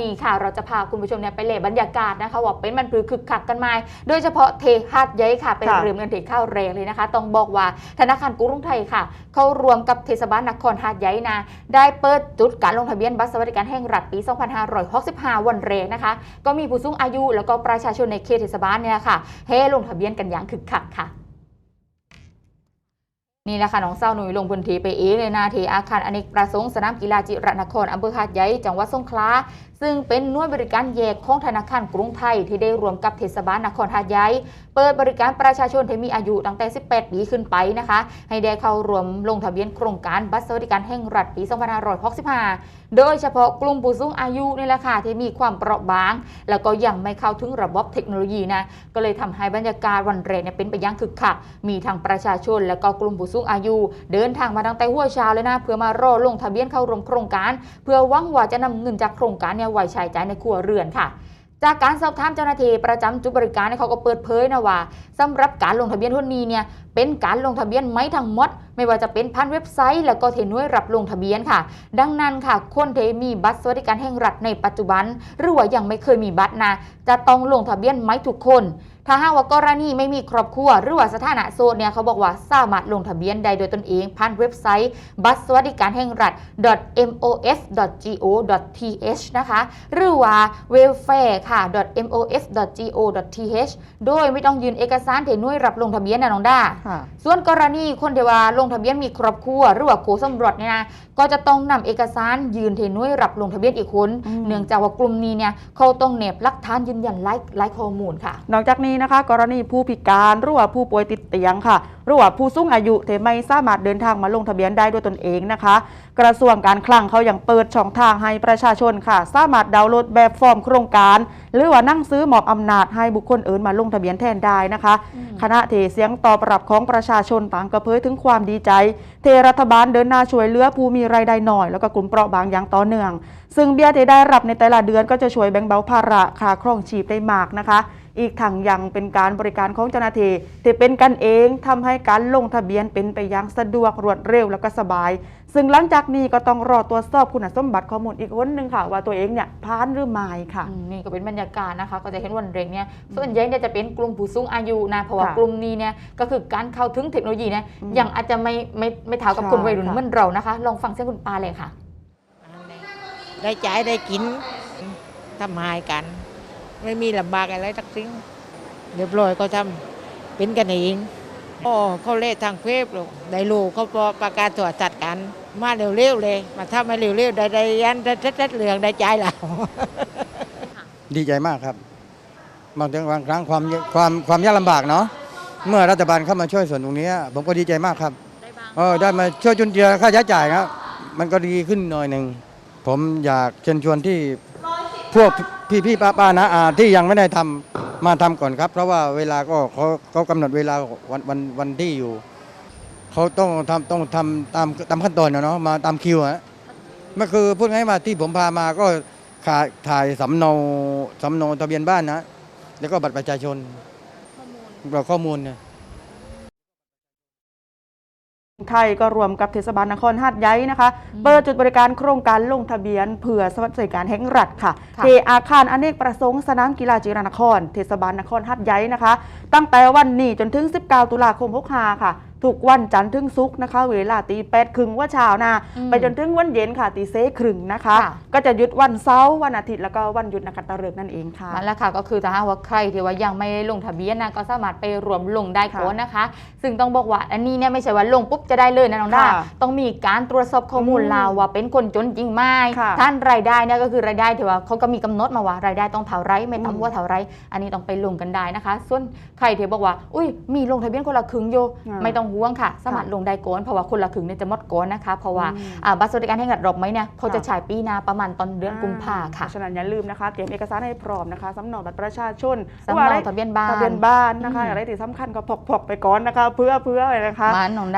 นี่ค่ะเราจะพาคุณผู้ชมเนี่ยไปเล่บรรยากาศนะคะว่าเป็นมันปรือคึกคักกันมาโดยเฉพาะเทหาดใหญ่ค่ะเป็นค่ะเรือเงินเทข้าวแรงเลยนะคะ ต้องบอกว่าธนาคารกรุงไทยค่ะ เข้ารวมกับเทศบาลนครหาดใหญ่นะได้เปิดจุดการลงทะเบียนบัตรสวัสดิการแห่งรัฐปี 2565 วันแรกนะคะ ก็มีผู้สูงอายุแล้วก็ประชาชนในเขตเทศบาลเนี่ยค่ะเฮลงทะเบียนกันอย่างคึกคักค่ะนี่แหละค่ะน้องเศร้าหนุ่ยลงพื้นที่ไปเองเลยนะที่อาคารอเนกประสงค์สนามกีฬาจิรนครอำเภอหาดใหญ่จังหวัดสงขลา ซึ่งเป็นหน่วยบริการแยกของธนาคารกรุงไทย ที่ได้รวมกับเทศบาลนครหาดใหญ่เปิดบริการประชาชนที่มีอายุตั้งแต่ 18 ปีขึ้นไปนะคะ ให้ได้เข้ารวมลงทะเบียนโครงการบัตรสวัสดิการแห่งรัฐปี 2565 โดยเฉพาะกลุ่มผู้สูงอายุนี่แหละค่ะที่มีความเปราะบาง แล้วก็ยังไม่เข้าถึงระบบเทคโนโลยีนะก็เลยทำให้บรรยากาศวันแรกเนี่ยเป็นไปอย่างคึกคักมีทั้งประชาชน และก็กลุ่มผู้สูงอายุ เดินทางมาตั้งแต่หัวเช้าเลยนะเพื่อมารอลงทะเบียนเข้าร่วมโครงการ เพื่อหวังว่าจะนำเงินจากโครงการเนี่ยไว้ใช้จ่ายในครัวเรือนค่ะ จากการสอบถามเจ้าหน้าที่ประจำจุดบริการเขาก็เปิดเผยนะว่าสำหรับการลงทะเบียนทุนนี้เนี่ยเป็นการลงทะเบียนไม่ทั้งหมด ไม่ว่าจะเป็นผ่านเว็บไซต์ แล้วก็เทน่วยรับลงทะเบียนค่ะ ดังนั้นค่ะคนที่มีบัตรสวัสดิการแห่งรัฐในปัจจุบัน หรือว่ายังไม่เคยมีบัตรนะจะต้องลงทะเบียนไหมทุกคน ถ้าหากว่ากรณีไม่มีครอบครัวหรือว่าสถานะโสดเนี่ยเขาบอกว่าสามารถลงทะเบียนได้โดยตนเองผ่านเว็บไซต์ บัตรสวัสดิการแห่งรัฐ mof.go.th นะคะหรือว่า welfare ค่ะ mof.go.th โดยไม่ต้องยืนเอกสารเทหน่วยรับลงทะเบียนนะน้องด้าค่ะส่วนกรณีคนที่ว่าลงทะเบียนมีครอบครัวหรือว่าโคสมรสเนี่ยนะก็จะต้องนำเอกสารยืนเทหน่วยรับลงทะเบียนอีกคนอืมเนื่องจากว่ากลุ่มนี้เนี่ยเขาต้องเนบหลักฐานยืนยันไล่ไล่ข้อมูลค่ะ นอกจากนี้นะคะ กรณีผู้พิการหรือว่าผู้ป่วยติดเตียงค่ะหรือว่าผู้สูงอายุที่ไม่สามารถเดินทางมาลงทะเบียนได้ด้วยตนเองนะคะ กระทรวงการคลังเขายังเปิดช่องทางให้ประชาชนค่ะ สามารถดาวน์โหลดแบบฟอร์มโครงการ หรือว่านั่งซื้อหมอบอำนาจให้บุคคลอื่นมาลงทะเบียนแทนได้นะคะอืมคณะเทเสียงตอบรับของประชาชนต่างกระเผยถึงความดีใจ เทรัฐบาลเดินหน้าช่วยเหลือผู้มีรายได้น้อย แล้วก็กลุ่มเปราะบางอย่างต่อเนื่อง ซึ่งเบี้ยที่ได้รับในแต่ละเดือนก็จะช่วยแบ่งเบาภาระค่าครองชีพได้มากนะคะ อีกทั้งยังเป็นการบริการของเจ้าหน้าที่ที่เป็นกันเองทำให้การลงทะเบียนเป็นไปอย่างสะดวกรวดเร็วแล้วก็สบาย ซึ่งหลังจากนี้ก็ต้องรอตรวจสอบคุณสมบัติข้อมูลอีกคนหนึ่งค่ะ ว่าตัวเองเนี่ยผ่านหรือไม่ค่ะอืมนี่ก็เป็นบรรยากาศนะคะ ก็จะเห็นวันเร่งเนี่ยส่วนใหญ่เนี่ยจะเป็นกลุ่มผู้สูงอายุนะเพราะว่าค่ะกลุ่มนี้เนี่ยก็คือการเข้าถึงเทคโนโลยีเนี่ยอืมยังอาจจะไม่ไม่ไม่เท่ากับใช่คนวัยรุ่นค่ะเหมือนเรานะคะ ลองฟังเสียงคุณปาเลยค่ะ ได้จ่ายได้กินทำหายกัน ไม่มีลำบากอะไรทักสิ้นเรียบร้อยก็ทำเป็นกันเองอ๋อเขาเล่ทางเพศหรอกได้ลูกเขาประกาศตัวจัดกัน มาเร็วๆเลย มาทำให้เร็วๆได้ได้ยันได้ได้เหลืองได้ใจายเราดีใจมากครับบางทีบางครั้งความความความยากลำบากเนาะเมื่อรัฐบาลเข้ามาช่วยส่วนตรงนี้ ผมก็ดีใจมากครับเออได้มาช่วยจุนเจือค่าใช้จ่ายครับมันก็ดีขึ้นหน่อยหนึ่งผมอยากเชิญชวนที่พวก พี่พี่ป้าป้านะอาที่ยังไม่ได้ทำมาทำก่อนครับ เพราะว่าเวลาก็เขาเขากำหนดเวลาวันวันวันที่อยู่เขาต้องทำต้องทำตามตามขั้นตอนนะเนาะมาตามคิวฮะมันคือพูดง่ายๆว่าที่ผมพามาก็ขาถ่ายสำเนาสำเนาทะเบียนบ้านนะแล้วก็บัตรประชาชนเราข้อมูลเนี่ย ไทยก็รวมกับเทศบาลนครหาดใหญ่นะคะอืมเปิดจุดบริการโครงการลงทะเบียนเผื่อสวัสดิการแห่งรัฐค่ะค่ะที่อาคารอเนกประสงค์สนามกีฬาจิรนคร เทศบาลนครหาดใหญ่นะคะ ตั้งแต่วันนี้จนถึง 19 ตุลาคม 65 ค่ะทุกวันจันทร์ถึงศุกร์นะคะ เวลาตีแปดครึ่งว่าเช้านะอืมไปจนถึงวันเย็นค่ะตีเซครึ่งนะคะค่ะก็จะหยุดวันเสาร์วันอาทิตย์แล้วก็วันหยุดนักขัตฤกษ์นั่นเองค่ะนั่นแหละค่ะก็คือถ้าหากว่าใครที่ว่ายังไม่ได้ลงทะเบียนนะก็สามารถไปรวมลงได้ก่อนนะคะ ซึ่งต้องบอกว่าอันนี้เนี่ยไม่ใช่ว่าลงปุ๊บจะได้เลยนะน้องดาค่ะต้องมีการตรวจสอบข้อมูลอืมเราว่าเป็นคนจนจริงไหมค่ะท่านรายได้เนี่ยก็คือรายได้ที่ว่าเขาก็มีกำหนดมาว่ารายได้ต้องเท่าไรไม่อืมต่ำกว่าเท่าไรอันนี้ต้องไปลงกันได้นะคะ ส่วนใครที่บอกว่า อุ้ยมีลงทะเบียนคนละครึ่งโยอ่าไม่ต้องห่วงค่ะ สามารถค่ะลงได้ก่อนเพราะว่าคนละครึ่งเนี่ยจะหมดก่อนนะคะ เพราะว่าอืมอ่าบัตรสวัสดิการแห่งรัฐดอกไม้เนี่ยเขาจะค่ะฉายปีหนาประมาณตอนเดือนกุมภาเพค่ะราะฉะนั้นอย่าลืมนะคะเตรียมเอกสารให้พร้อมนะคะสำเนาบัตรประชาชนสำเนาทะเบียนบ้านทะเบียนบ้านนะคะอืมอะไรที่สำคัญก็พกๆไปก่อนนะคะ เพื่อเพื่ออะไรนะคะมาน้อง